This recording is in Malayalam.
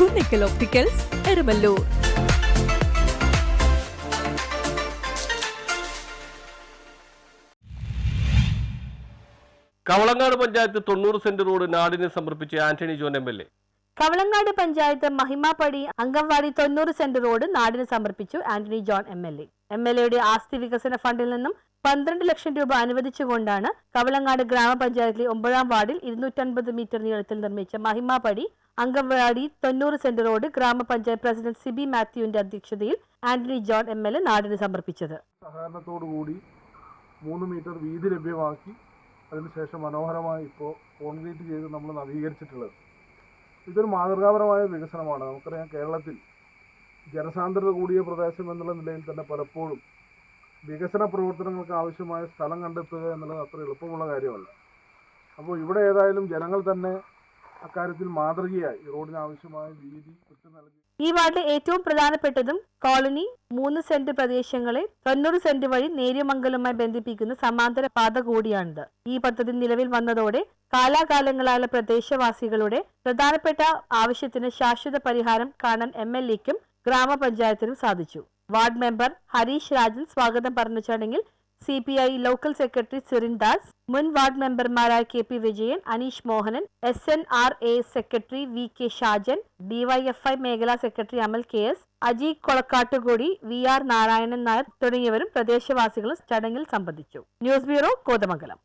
കുന്നിക്കൽ ഒപ്റ്റിക്കൽസ് എരുമല്ലൂർ കവളങ്ങാട് പഞ്ചായത്ത് തൊണ്ണൂറ് സെന്റ് റോഡ് നാടിന് സമർപ്പിച്ച Antony John M L A. Kavalangad panchayat Mahimapadi anganwadi തൊണ്ണൂറ് സെന്റ് റോഡ് നാടിന് സമർപ്പിച്ചു Antony John M L A. M L എയുടെ ആസ്തി വികസന ഫണ്ടിൽ നിന്നും പന്ത്രണ്ട് ലക്ഷം രൂപ അനുവദിച്ചുകൊണ്ടാണ് കവളങ്ങാട് ഗ്രാമപഞ്ചായത്തിലെ ഒമ്പതാം വാർഡിൽ ഇരുന്നൂറ്റൻപത് മീറ്റർ നീളത്തിൽ നിർമ്മിച്ച മഹിമാപടി അംഗൻവാടി തൊണ്ണൂറ് സെന്റ് റോഡ് ഗ്രാമപഞ്ചായത്ത് പ്രസിഡന്റ് സിബി മാത്യുവിന്റെ അധ്യക്ഷതയിൽ Antony John M L A നാടിന് സമർപ്പിച്ചത്. സഹകരണത്തോടുകൂടി മൂന്ന് മീറ്റർ വീതി ലഭ്യമാക്കി അതിനുശേഷം മനോഹരമായി ഇപ്പോൾ കോൺക്രീറ്റ് ചെയ്ത് നമ്മൾ നവീകരിച്ചിട്ടുള്ളത്. ഇതൊരു മാതൃകാപരമായ വികസനമാണ്. നമുക്കറിയാം കേരളത്തിൽ ജനസാന്ദ്രത കൂടിയ പ്രദേശം എന്നുള്ള നിലയിൽ തന്നെ പലപ്പോഴും വികസന പ്രവർത്തനങ്ങൾക്ക് ആവശ്യമായ സ്ഥലം കണ്ടെത്തുക എന്നുള്ളത് അത്ര എളുപ്പമുള്ള കാര്യമല്ല. അപ്പോൾ ഇവിടെ ഏതായാലും ജനങ്ങൾ തന്നെ അക്കാര്യത്തിൽ മാതൃകയായി റോഡിന് ആവശ്യമായ വീതി ഈ വാർഡിലെ ഏറ്റവും പ്രധാനപ്പെട്ടതും കോളനി മൂന്ന് സെന്റ് പ്രദേശങ്ങളെ തൊണ്ണൂറ് സെന്റ് വഴി നേര്യമംഗലവുമായി ബന്ധിപ്പിക്കുന്ന സമാന്തര പാത കൂടിയാണിത്. ഈ പദ്ധതി നിലവിൽ വന്നതോടെ കാലാകാലങ്ങളായ പ്രദേശവാസികളുടെ പ്രധാനപ്പെട്ട ആവശ്യത്തിന് ശാശ്വത പരിഹാരം കാണാൻ എം എൽ എക്കും ഗ്രാമപഞ്ചായത്തിനും സാധിച്ചു. വാർഡ് മെമ്പർ ഹരീഷ് രാജൻ സ്വാഗതം പറഞ്ഞ ചടങ്ങിൽ C P I local secretary Sirin Das മുൻ വാർഡ് മെമ്പർമാരായ K P Vijayan Aneesh Mohanan S N R A secretary V K Shajan DYFI മേഖലാ secretary Amal K S Aji Kolakkattukudi V R Narayanan Nair തുടങ്ങിയവരും പ്രദേശവാസികളും ചടങ്ങിൽ സംബന്ധിച്ചു. News bureau Kothamangalam.